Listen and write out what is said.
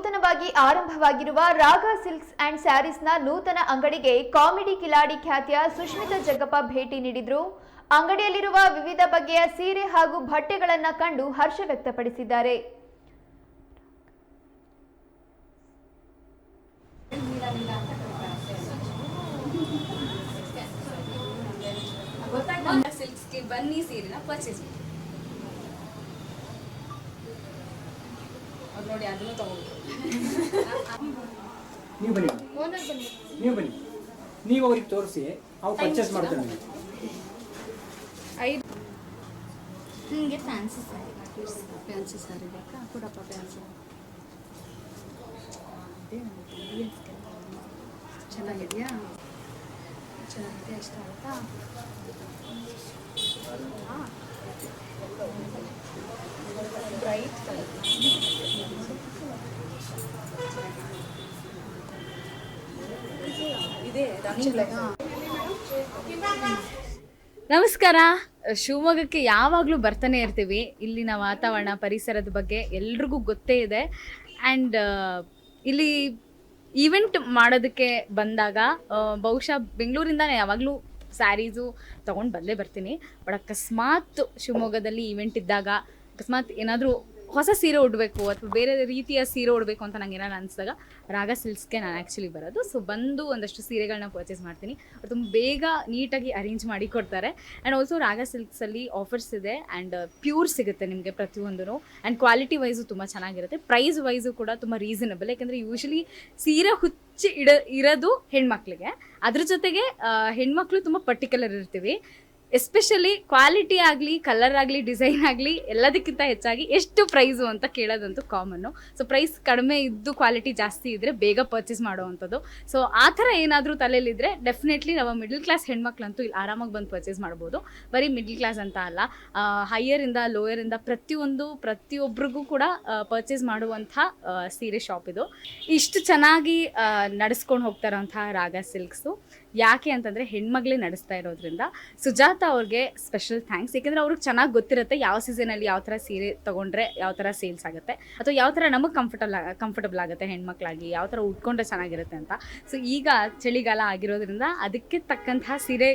ನೂತನವಾಗಿ ಆರಂಭವಾಗಿರುವ ರಾಗ ಸಿಲ್ಕ್ಸ್ ಅಂಡ್ ಸ್ಯಾರೀಸ್ನ ನೂತನ ಅಂಗಡಿಗೆ ಕಾಮಿಡಿ ಕಿಲಾಡಿ ಖ್ಯಾತಿಯ ಸುಷ್ಮಿತಾ ಜಗ್ಗಪ್ಪ ಭೇಟಿ ನೀಡಿದ್ರು. ಅಂಗಡಿಯಲ್ಲಿರುವ ವಿವಿಧ ಬಗೆಯ ಸೀರೆ ಹಾಗೂ ಬಟ್ಟೆಗಳನ್ನ ಕಂಡು ಹರ್ಷ ವ್ಯಕ್ತಪಡಿಸಿದ್ದಾರೆ. ಬನ್ನಿ ಸೀರೆನ ಪರ್ಚೇಸ್ ನೋಡಿ ಅದನ್ನು ತಗೊಂಡು. ನೀವು ಬನ್ನಿ. ನೀವು ಬನ್ನಿ. ನೀವು ಅವ್ರಿಗೆ ತೋರಿಸಿ ಅವ್ರು ಪರ್ಚೇಸ್ ಮಾಡ್ತಾರೆ ಐದು. ನಿಮಗೆ ಫ್ಯಾನ್ಸಿ ಸ್ಯಾರಿ ಫ್ಯಾನ್ಸಿ ಸ್ಯಾರಿ ಬೇಕಾ? ಕೊಡಪ್ಪ ಫ್ಯಾನ್ಸಿ ಚೆನ್ನಾಗಿದೆಯಾ? ಚೆನ್ನಾಗಿದೆ ಇಷ್ಟ ಆಯ್ತಾ ಬ್ರೈಟ್ ಕಲರ್ ಇದೆ ನಮಸ್ಕಾರ. ಶಿವಮೊಗ್ಗಕ್ಕೆ ಯಾವಾಗಲೂ ಬರ್ತಾನೆ ಇರ್ತೀವಿ. ಇಲ್ಲಿನ ವಾತಾವರಣ ಪರಿಸರದ ಬಗ್ಗೆ ಎಲ್ರಿಗೂ ಗೊತ್ತೇ ಇದೆ. ಆ್ಯಂಡ್ ಇಲ್ಲಿ ಈವೆಂಟ್ ಮಾಡೋದಕ್ಕೆ ಬಂದಾಗ ಬಹುಶಃ ಬೆಂಗಳೂರಿಂದಾನೇ ಯಾವಾಗಲೂ ಸ್ಯಾರೀಸು ತೊಗೊಂಡು ಬಂದೇ ಬರ್ತೀನಿ. ಬಟ್ ಅಕಸ್ಮಾತ್ ಶಿವಮೊಗ್ಗದಲ್ಲಿ ಈವೆಂಟ್ ಇದ್ದಾಗ ಅಕಸ್ಮಾತ್ ಏನಾದರೂ ಹೊಸ ಸೀರೆ ಉಡಬೇಕು ಅಥವಾ ಬೇರೆ ರೀತಿಯ ಸೀರೆ ಉಡಬೇಕು ಅಂತ ನಂಗೆ ಏನಾರು ಅನಿಸಿದಾಗ ರಾಗ ಸಿಲ್ಸ್ಗೆ ನಾನು ಆ್ಯಕ್ಚುಲಿ ಬರೋದು. ಸೊ ಬಂದು ಒಂದಷ್ಟು ಸೀರೆಗಳನ್ನ ಪರ್ಚೇಸ್ ಮಾಡ್ತೀನಿ. ಅವ್ರು ತುಂಬ ಬೇಗ ನೀಟಾಗಿ ಅರೇಂಜ್ ಮಾಡಿ ಕೊಡ್ತಾರೆ. ಆ್ಯಂಡ್ ಆಲ್ಸೋ ರಾಗ ಸಿಲ್ಕ್ಸಲ್ಲಿ ಆಫರ್ಸ್ ಇದೆ ಆ್ಯಂಡ್ ಪ್ಯೂರ್ ಸಿಗುತ್ತೆ ನಿಮಗೆ ಪ್ರತಿಯೊಂದೂ ಆ್ಯಂಡ್ ಕ್ವಾಲಿಟಿ ವೈಸು ತುಂಬ ಚೆನ್ನಾಗಿರುತ್ತೆ. ಪ್ರೈಸ್ ವೈಸು ಕೂಡ ತುಂಬ ರೀಸನಬಲ್ ಯಾಕೆಂದರೆ ಯೂಶಲಿ ಸೀರೆ ಹುಚ್ಚಿ ಇಡ ಇರೋದು ಹೆಣ್ಮಕ್ಳಿಗೆ. ಅದ್ರ ಜೊತೆಗೆ ಆ, ಹೆಣ್ಮಕ್ಳು ತುಂಬ ಪರ್ಟಿಕ್ಯುಲರ್ ಇರ್ತೀವಿ. ಎಸ್ಪೆಷಲಿ ಕ್ವಾಲಿಟಿ ಆಗಲಿ ಕಲರ್ ಆಗಲಿ ಡಿಸೈನ್ ಆಗಲಿ, ಎಲ್ಲದಕ್ಕಿಂತ ಹೆಚ್ಚಾಗಿ ಎಷ್ಟು ಪ್ರೈಸು ಅಂತ ಕೇಳೋದಂತೂ ಕಾಮನ್ನು ಸೊ ಪ್ರೈಸ್ ಕಡಿಮೆ ಇದ್ದು ಕ್ವಾಲಿಟಿ ಜಾಸ್ತಿ ಇದ್ದರೆ ಬೇಗ ಪರ್ಚೇಸ್ ಮಾಡುವಂಥದ್ದು. ಸೊ ಆ ಥರ ಏನಾದರೂ ತಲೆಯಲ್ಲಿದ್ದರೆ ಡೆಫಿನೆಟ್ಲಿ ನಾವು ಮಿಡ್ಲ್ ಕ್ಲಾಸ್ ಹೆಣ್ಮಕ್ಳಂತೂ ಇಲ್ಲಿ ಆರಾಮಾಗಿ ಬಂದು ಪರ್ಚೇಸ್ ಮಾಡ್ಬೋದು. ಬರೀ ಮಿಡ್ಲ್ ಕ್ಲಾಸ್ ಅಂತ ಅಲ್ಲ. ಹೈಯರಿಂದ ಲೋಯರಿಂದ ಪ್ರತಿಯೊಂದು ಪ್ರತಿಯೊಬ್ಬರಿಗೂ ಕೂಡ ಪರ್ಚೇಸ್ ಮಾಡುವಂಥ ಸೀರೆ ಶಾಪ್ ಇದು. ಇಷ್ಟು ಚೆನ್ನಾಗಿ ನಡೆಸ್ಕೊಂಡು ಹೋಗ್ತಾರಂತಹ ರಾಗ ಸಿಲ್ಕ್ಸು ಯಾಕೆ ಅಂತಂದರೆ ಹೆಣ್ಮಗಳೇ ನಡೆಸ್ತಾ ಇರೋದ್ರಿಂದ ಸುಜಾತ ಅವ್ರಿಗೆ ಸ್ಪೆಷಲ್ ಥ್ಯಾಂಕ್ಸ್ ಯಾಕೆಂದರೆ ಅವ್ರಿಗೆ ಚೆನ್ನಾಗಿ ಗೊತ್ತಿರುತ್ತೆ ಯಾವ ಸೀಸನಲ್ಲಿ ಯಾವ ಥರ ಸೀರೆ ತೊಗೊಂಡ್ರೆ ಯಾವ ಥರ ಸೇಲ್ಸ್ ಆಗುತ್ತೆ, ಅಥವಾ ಯಾವ ಥರ ನಮಗೆ ಕಂಫರ್ಟಬಲ್ ಕಂಫರ್ಟಬಲ್ ಆಗುತ್ತೆ ಹೆಣ್ಮಕ್ಳಾಗಿ ಯಾವ ಥರ ಉಟ್ಕೊಂಡ್ರೆ ಚೆನ್ನಾಗಿರುತ್ತೆ ಅಂತ. ಸೊ ಈಗ ಚಳಿಗಾಲ ಆಗಿರೋದ್ರಿಂದ ಅದಕ್ಕೆ ತಕ್ಕಂತಹ ಸೀರೆ